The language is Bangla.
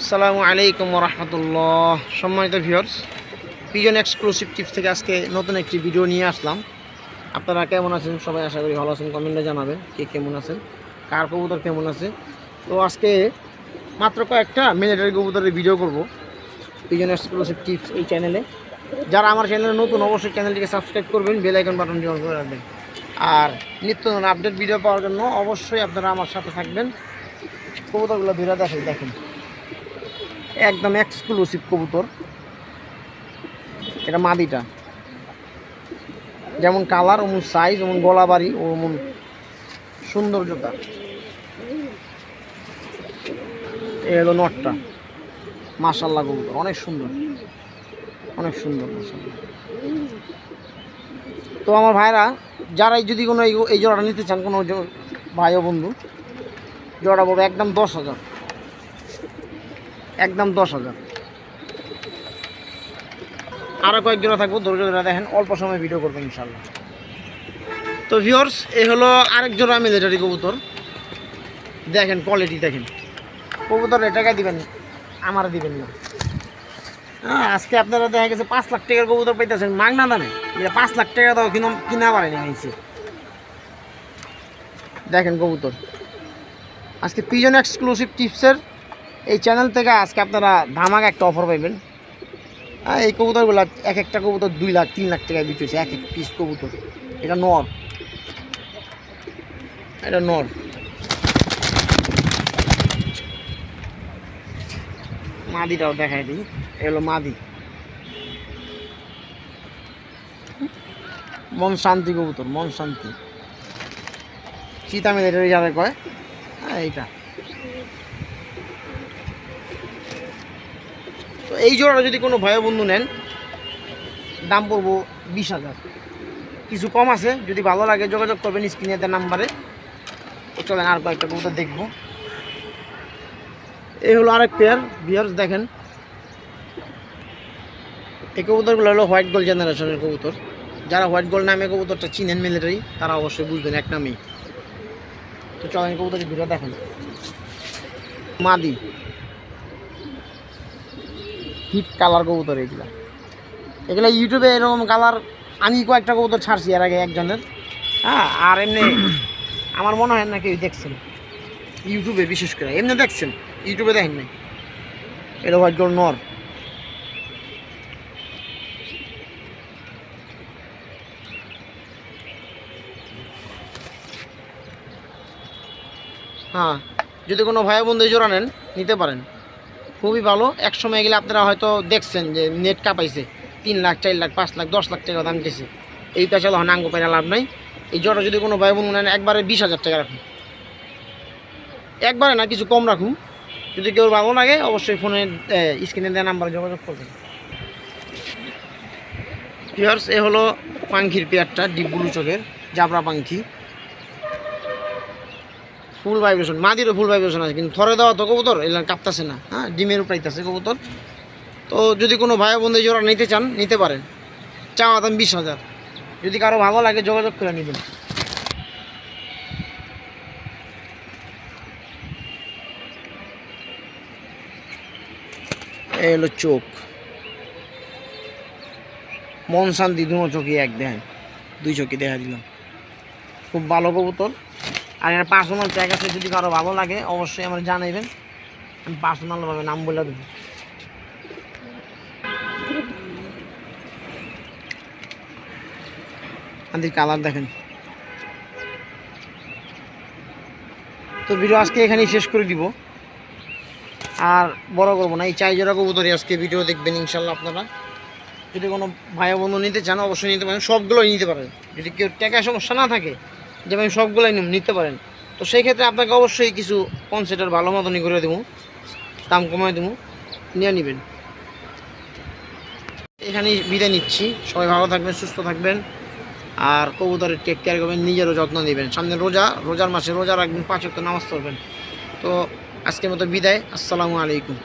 আসসালামু আলাইকুম রহমতুল্লাহ সম্মানিত ভিউয়ার্স পিজন এক্সক্লুসিভ টিপস থেকে আজকে নতুন একটি ভিডিও নিয়ে আসলাম। আপনারা কেমন আছেন? সবাই আশা করি ভালো আছেন। কমেন্টে জানাবেন কে কেমন আছেন? কার কবুতর কেমন আছে? তো আজকে মাত্র কয়েকটা মিলিটারি কবুতরের ভিডিও করব পিজন এক্সক্লুসিভ টিপস এই চ্যানেলে যারা আমার চ্যানেলে নতুন, অবশ্যই চ্যানেলটিকে সাবস্ক্রাইব করবেন বেল আইকন বাটনটি করে রাখবেন। আর নিত্য আপডেট ভিডিও পাওয়ার জন্য অবশ্যই আপনারা আমার সাথে থাকবেন। কবুতরগুলো ধরে দেখেন দেখেন। একদম এক্সক্লুসিভ কবুতর। এটা মাদিটা। যেমন কালার ওমন সাইজ ওমন গলাবাড়ি, ওমন সৌন্দর্যতা। এ হলো নটটা। মাশাল্লাহ কবুতর, অনেক সুন্দর। অনেক সুন্দর তো আমার ভাইরা, যারাই যদি কোনো এই জোড়াটা নিতে চান, কোনো ভাই ও বন্ধু জোড়া বড় একদম দশ হাজার। একদম দশ হাজার। আরও কয়েক জোড়া থাকব, ধৈর্য ধরে দেখেন, অল্প সময় ভিডিও করবেন ইনশাল্লাহ তো ভিওর্স এই হলো আরেক জোড়া মিলিটারি কবুতর। দেখেন কোয়ালিটি দেখেন। কবুতর এ টাকা দিবেন, আমার দিবেন না। হ্যাঁ আজকে আপনারা দেখা গেছে পাঁচ লাখ টাকার কবুতর পাইতেছেন মাগনা দামে। পাঁচ লাখ টাকা দাও কিনা কিনা পারেনি নিয়েছে। দেখেন কবুতর। আজকে পিজন এক্সক্লুসিভ টিপসের এই চ্যানেল থেকে আজকে আপনারা ধামাক একটা অফার পাইবেন। হ্যাঁ এই কবুতরগুলো এক একটা কবুতর দুই লাখ, তিন লাখ টাকায় বিক্রি এক এক পিস কবুতর। এটা নর। এটা নর। মাদিটাও দেখাই দিই এগুলো মাদি। মন শান্তি কবুতর, মন শান্তি। চিতা মেলে যারা কয়? হ্যাঁ এইটা। তো এই জোড়াটা যদি কোনো ভয় বন্ধু নেন, দাম পড়ব বিশ হাজার। কিছু কম আছে, যদি ভালো লাগে যোগাযোগ করবেন স্ক্রিনে দেওয়া নাম্বারে। চলেন আর কয়েকটা কবুতর দেখব। এই হলো আরেক পেয়ার বিয়ার্স দেখেন। এই কবুতরগুলো হলো হোয়াইট গোল্ড জেনারেশনের কবুতর। যারা হোয়াইট গোল্ড নামে কবুতরটা চিনেন মিলিটারি তারা অবশ্যই বুঝবেন এক নামেই। তো চলেন কবুতর ঘুরে দেখেন। মাদি। হিট কালার কবুতর এগুলা। এগুলা ইউটিউবে এরকম কালার আমি কয়েকটা কবুতর ছাড়ছি এর আগে একজনের। হ্যাঁ আর এমনি আমার মনে হয় না কেউ দেখছেন। ইউটিউবে বিশেষ করে, এমনি দেখছেন? ইউটিউবে দেখেন নাই? এটা হোয়াইট নর। হ্যাঁ যদি কোনো ভাই বন্ধু জোড়া নেন, নিতে পারেন। খুবই ভালো। এক সময় গেলে আপনারা হয়তো দেখছেন যে নেট কাপাইছে। তিন লাখ, চার লাখ, পাঁচ লাখ, দশ লাখ টাকা দাম দিয়েছে এই পেঁচালো হন আঙ্গ লাভ নাই। এই জোড়া যদি কোনো ভাই বন্ধু নেন, একবারে বিশ হাজার টাকা রাখুন। একবারে না, কিছু কম রাখুন। যদি কেউ ভালো লাগে, অবশ্যই ফোনে স্ক্রিনে দেওয়া নাম্বারে যোগাযোগ করবেন। পিয়ার্স এ হলো পাঙ্খির পেয়ারটা, ডিপ ব্লু চোখের, জাবরা পাঙ্খি ফুল ভাইব্রেশন, মাদিরও ফুল ভাইব্রেশন আছে, কিন্তু থরে দেওয়া তো কবুতর এগুলো কাঁপতাছে না। হ্যাঁ ডিমের উপরাইতেছে কবুতর। তো যদি কোনো ভাই বন্ধু জোড়া নিতে চান, নিতে পারেন। চাওয়া দাম বিশ হাজার। যদি কারও ভালো লাগে, যোগাযোগ করে নেবেন। এই হলো চোখ। মন শান্তি, দুনো চোখই এক দেখেন দুই চোখই দেখা দিলাম। খুব ভালো কবুতর। আর এর পার্সোনাল ট্যাগ আছে, যদি কারও ভালো লাগে, অবশ্যই আমার জানাইবেন। আমি পার্সোনালভাবে নাম বলে দেবো। কালার দেখেন। তো ভিডিও আজকে এখানেই শেষ করে দিব। আর বড় করব না, এই চাই জোড়া কবুতরই আজকে ভিডিও দেখবেন ইনশাল্লাহ আপনারা। যদি কোনো ভাই বন্ধু নিতে চান, অবশ্যই নিতে পারেন। সবগুলোই নিতে পারেন। যদি কেউ টাকা সমস্যা না থাকে যে আমি সবগুলোই নিতে পারেন। তো সেই ক্ষেত্রে আপনাকে অবশ্যই কিছু কনসেপ্টের ভালো মতনই করে দেবো। দাম কমায় দেবো। নিয়ে নেবেন। এখানেই বিদায় নিচ্ছি। সবাই ভালো থাকবেন, সুস্থ থাকবেন। আর কবুতরের টেক কেয়ার করবেন, নিজেরও যত্ন নেবেন। সামনে রোজা, রোজার মাসে রোজা রাখবেন, পাঁচ নামাজ পড়বেন। তো আজকের মতো বিদায়। আসসালামু আলাইকুম।